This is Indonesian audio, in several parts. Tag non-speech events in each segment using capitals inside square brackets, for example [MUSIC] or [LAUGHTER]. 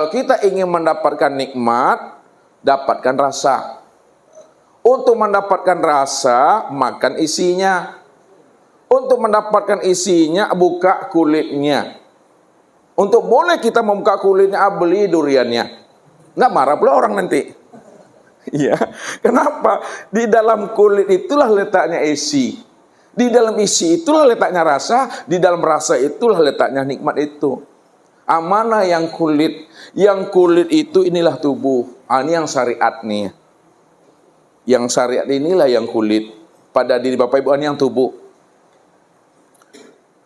Kalau kita ingin mendapatkan nikmat, dapatkan rasa. Untuk mendapatkan rasa, makan isinya. Untuk mendapatkan isinya, buka kulitnya. Untuk boleh kita membuka kulitnya, ah, beli duriannya. Nggak marah pula orang nanti. [LAUGHS] Iya, kenapa? Di dalam kulit itulah letaknya isi. Di dalam isi itulah letaknya rasa, di dalam rasa itulah letaknya nikmat itu. Amanah yang kulit, yang kulit itu inilah tubuh. Ah, ini yang syariat nih. Yang syariat inilah yang kulit. Pada diri Bapak Ibu ini yang tubuh.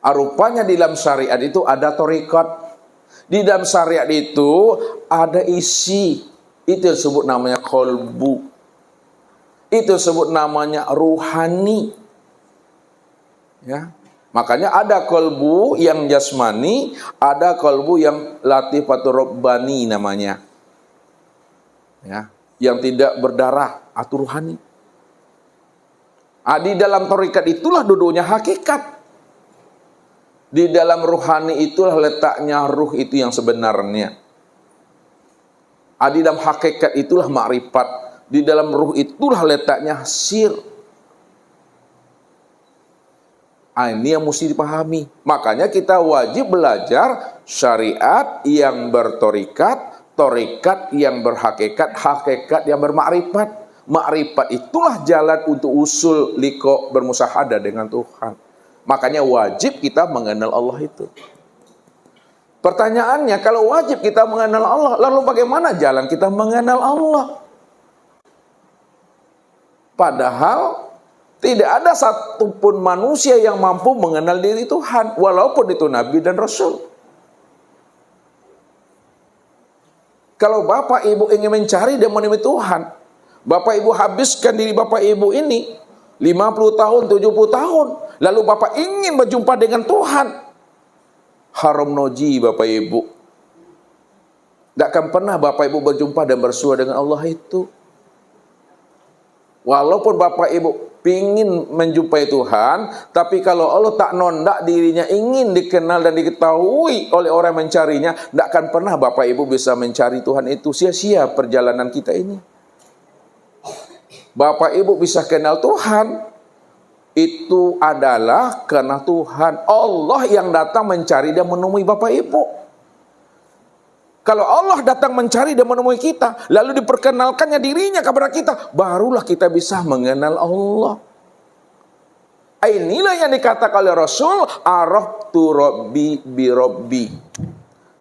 Arupanya di dalam syariat itu ada torikat. Di dalam syariat itu ada isi. Itu disebut namanya kolbu. Itu disebut namanya ruhani. Ya. Makanya ada kolbu yang jasmani, ada kolbu yang latifatul robbani namanya. Ya, yang tidak berdarah atau ruhani. Ah, di dalam torikat itulah duduknya hakikat. Di dalam ruhani itulah letaknya ruh itu yang sebenarnya. Ah, di dalam hakikat itulah makrifat. Di dalam ruh itulah letaknya sir. Ah, ini yang mesti dipahami. Makanya kita wajib belajar syariat yang bertorikat, torikat yang berhakikat, hakikat yang bermakrifat. Makrifat itulah jalan untuk usul liko bermusahadah dengan Tuhan. Makanya wajib kita mengenal Allah itu. Pertanyaannya, kalau wajib kita mengenal Allah, lalu bagaimana jalan kita mengenal Allah? Padahal tidak ada satupun manusia yang mampu mengenal diri Tuhan, walaupun itu Nabi dan Rasul. Kalau Bapak Ibu ingin mencari dan menemui Tuhan, Bapak Ibu habiskan diri Bapak Ibu ini 50 tahun, 70 tahun, lalu Bapak ingin berjumpa dengan Tuhan, haram noji Bapak Ibu. Tidak akan pernah Bapak Ibu berjumpa dan bersua dengan Allah itu. Walaupun Bapak Ibu ingin menjumpai Tuhan, tapi kalau Allah tak nondak dirinya ingin dikenal dan diketahui oleh orang yang mencarinya, tidak akan pernah Bapak Ibu bisa mencari Tuhan itu. Sia-sia perjalanan kita ini. Bapak Ibu bisa kenal Tuhan, itu adalah karena Tuhan Allah yang datang mencari dan menemui Bapak Ibu. Kalau Allah datang mencari dan menemui kita, lalu diperkenalkannya dirinya kepada kita, barulah kita bisa mengenal Allah. Inilah yang dikatakan oleh Rasul, Araf tu Rabbi bi Rabbi.